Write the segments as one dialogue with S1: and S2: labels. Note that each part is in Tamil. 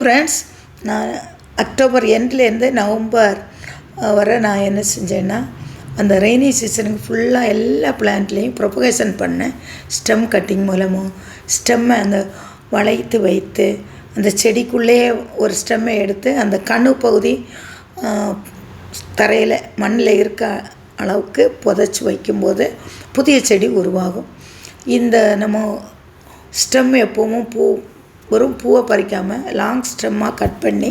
S1: ஃப்ரெண்ட்ஸ் நான் அக்டோபர் எண்ட்லேருந்து நவம்பர் வரை நான் என்ன செஞ்சேன்னா அந்த ரெய்னி சீசனுக்கு ஃபுல்லாக எல்லா பிளான்ட்லேயும் ப்ரொபகேஷன் பண்ணேன். ஸ்டெம் கட்டிங் மூலமும் ஸ்டெம்மை அந்த வளைத்து வைத்து அந்த செடிக்குள்ளேயே ஒரு ஸ்டெம்மை எடுத்து அந்த கணு பகுதி தரையில் மண்ணில் இருக்க அளவுக்கு புதைச்சி வைக்கும்போது புதிய செடி உருவாகும். இந்த நம்ம ஸ்டெம் எப்போவும் பூ வெறும் பூவை பறிக்காமல் லாங் ஸ்டெம்மாக கட் பண்ணி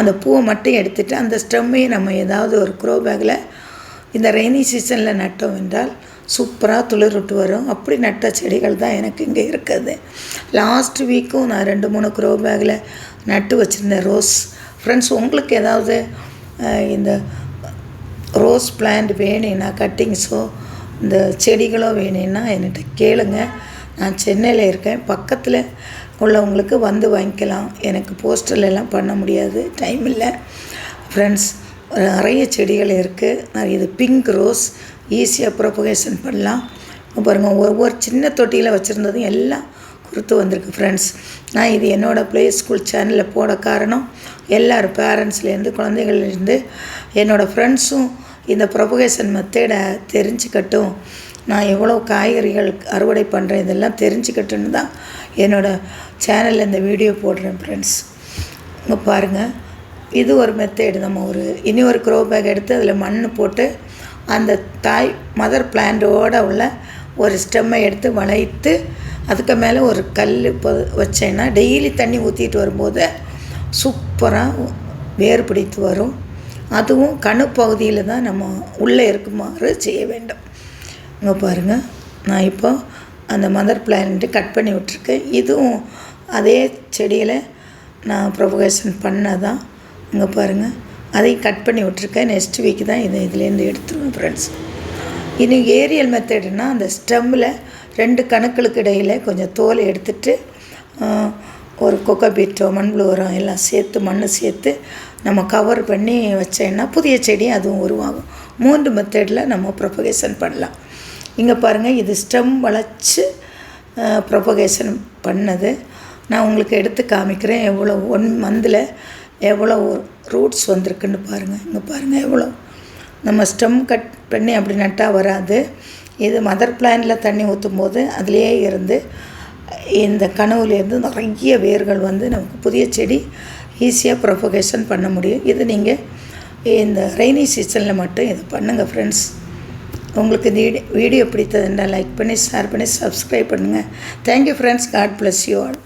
S1: அந்த பூவை மட்டும் எடுத்துகிட்டு அந்த ஸ்டெம்மையும் நம்ம ஏதாவது ஒரு க்ரோ பேக்கில் இந்த ரெய்னி சீசனில் நட்டோம் என்றால் சூப்பராக துளிர்விட்டு வரும். அப்படி நட்ட செடிகள் தான் எனக்கு இங்கே இருக்குது. லாஸ்ட் வீக்கும் நான் ரெண்டு மூணு க்ரோ பேக்கில் நட்டு வச்சுருந்தேன் ரோஸ் ஃப்ரெண்ட்ஸ் உங்களுக்கு ஏதாவது இந்த ரோஸ் பிளான்ட் வேணும்னா கட்டிங்ஸோ இந்த செடிகளோ வேணும்னா என்கிட்ட கேளுங்கள் நான் சென்னையில் இருக்கேன். பக்கத்தில் உள்ளவங்களுக்கு வந்து வாங்கிக்கலாம். எனக்கு போஸ்டர்லாம் பண்ண முடியாது. டைம் இல்லை. ஃப்ரெண்ட்ஸ் நிறைய செடிகள் இருக்குது இது பிங்க் ரோஸ் ஈஸியாக ப்ரொபகேஷன் பண்ணலாம். பாருங்கள் ஒவ்வொரு சின்ன தொட்டியில் வச்சுருந்ததும் எல்லாம் கொடுத்து வந்திருக்கு ஃப்ரெண்ட்ஸ் நான் இது என்னோடய ப்ளே ஸ்கூல் சேனலில் போட காரணம் எல்லோரும் பேரண்ட்ஸ்லேருந்து குழந்தைகள்லேருந்து என்னோடய ஃப்ரெண்ட்ஸும் இந்த ப்ரொபகேஷன் மெத்தேடை தெரிஞ்சுக்கட்டும். நான் எவ்வளோ காய்கறிகள் அறுவடை பண்ணுறேன் இதெல்லாம் தெரிஞ்சுக்கிட்டுன்னு தான் என்னோடய சேனலில் இந்த வீடியோ போடுறேன் ஃப்ரெண்ட்ஸ் இங்கே பாருங்கள் இது ஒரு மெத்தேடு நம்ம ஒரு இனி ஒரு க்ரோ பேக் எடுத்து அதில் மண் போட்டு அந்த தாய் மதர் பிளான்டோடு உள்ள ஒரு ஸ்டெம்மை எடுத்து வளைத்து அதுக்கு மேலே ஒரு கல் இப்போ வச்சேன்னா டெய்லி தண்ணி ஊற்றிட்டு வரும்போது சூப்பராக வேர் பிடித்து வரும். அதுவும் கணு பகுதியில் தான் நம்ம உள்ளே இருக்குமாறு செய்ய வேண்டும். இங்கே பாருங்கள் நான் இப்போ அந்த மதர் பிளான்ட்டு கட் பண்ணி விட்ருக்கேன் இதுவும் அதே செடியில் நான் ப்ரொபகேஷன் பண்ணதான். இங்கே பாருங்கள் அதையும் கட் பண்ணி விட்ருக்கேன் நெக்ஸ்ட் வீக் தான் இதை இதுலேருந்து எடுத்துருவேன் ஃப்ரெண்ட்ஸ் இனி ஏரியல் மெத்தடுனா அந்த ஸ்டெம்மில் ரெண்டு கணக்களுக்கு இடையில் கொஞ்சம் தோலை எடுத்துட்டு ஒரு கொக்கோபீட்டோ மண்புழு உரம் எல்லாம் சேர்த்து மண் சேர்த்து நம்ம கவர் பண்ணி வச்சேன்னா புதிய செடி அதுவும் உருவாகும். மூன்று மெத்தடில் நம்ம ப்ரொபகேஷன் பண்ணலாம். இங்கே பாருங்கள் இது ஸ்டெம் வளைச்சி ப்ரொபகேஷன் பண்ணது. நான் உங்களுக்கு எடுத்து காமிக்கிறேன் எவ்வளோ ஒன் மந்தில் எவ்வளோ ரூட்ஸ் வந்திருக்குன்னு பாருங்கள் இங்கே பாருங்கள் எவ்வளோ. நம்ம ஸ்டெம் கட் பண்ணி அப்படி நட்டால் வராது. இது மதர் பிளானில் தண்ணி ஊற்றும் போது அதுலேயே இருந்து இந்த கனவுலேருந்து நிறைய வேர்கள் வந்து நமக்கு புதிய செடி ஈஸியாக ப்ரொபகேஷன் பண்ண முடியும். இது நீங்கள் இந்த ரெய்னி சீசனில் மட்டும் இது பண்ணுங்கள் ஃப்ரெண்ட்ஸ் உங்களுக்கு இந்த வீடியோ பிடித்ததுன்னா லைக் பண்ணி ஷேர் பண்ணி சப்ஸ்கிரைப் பண்ணுங்கள் thank you friends God bless you all